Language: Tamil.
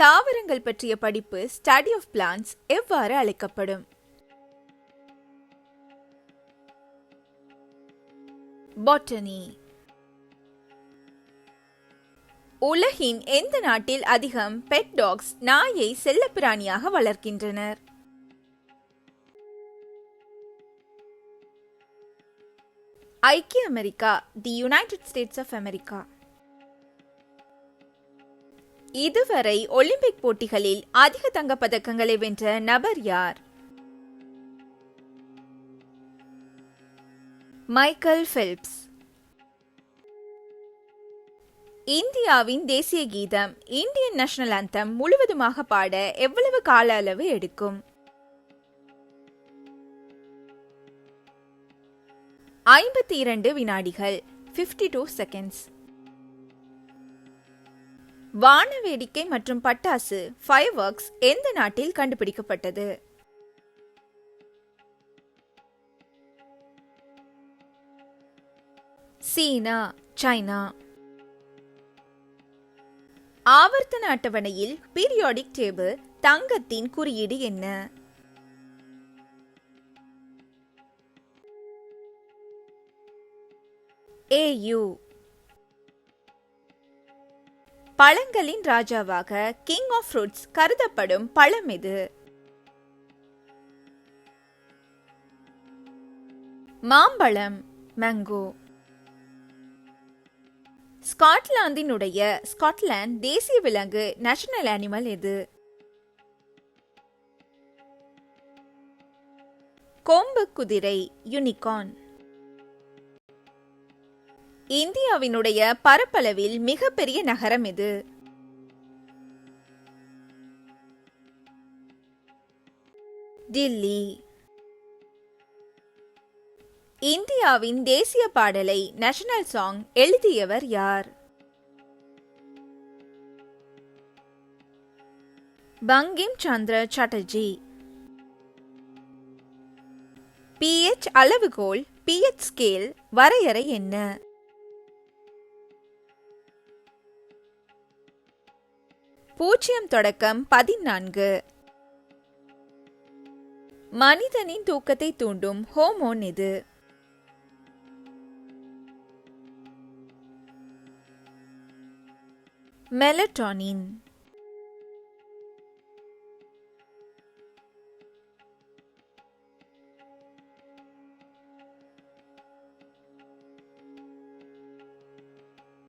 தாவரங்கள் பற்றிய படிப்பு ஸ்டடி ஆஃப் பிளான்ஸ் எவ்வாறு அழைக்கப்படும்? பாட்டனி உலகின் எந்த நாட்டில் அதிகம் பெட் டாக்ஸ் நாயை செல்லப்பிராணியாக வளர்க்கின்றனர்? ஐக்கிய America the United States of America இதுவரை ஒலிம்பிக் போட்டிகளில் அதிக தங்கப் பதக்கங்களை வென்ற நபர் யார்? Michael Phelps. இந்தியாவின் தேசிய கீதம் இந்தியன் நேஷனல் அந்தம் முழுவதுமாக பாட எவ்வளவு கால அளவு எடுக்கும்? ஐம்பத்தி இரண்டு வினாடிகள் 52 டூ செகண்ட்ஸ் வான வேடிக்கை மற்றும் பட்டாசு ஃபயர் ஒர்க்ஸ் எந்த நாட்டில் கண்டுபிடிக்கப்பட்டது? சீனா சைனா. ஆவர்த்தன அட்டவணையில் பீரியாடிக் டேபிள் தங்கத்தின் குறியீடு என்ன? ஏயு பழங்களின் ராஜாவாக கிங் ஆஃப் ஃப்ரூட்ஸ் கருதப்படும் பழம் எது மாம்பழம் மேங்கோ ஸ்காட்லாந்தினுடைய ஸ்காட்லாந்து தேசிய விலங்கு நேஷனல் அனிமல் எது கொம்பு குதிரை யூனிகார்ன் இந்தியாவினுடைய பரப்பளவில் மிகப்பெரிய நகரம் இது. டில்லி. இந்தியாவின் தேசிய பாடலை நேஷனல் சாங் எழுதியவர் யார்? பங்கிம் சந்திர சாட்டர்ஜி. பிஎச் அளவுகோல் பிஎச் ஸ்கேல் வரையறை என்ன? பூஜ்ஜியம் தொடக்கம் பதினான்கு. மனிதனின் தூக்கத்தை தூண்டும் ஹோமோன் எது மெலட்டானின்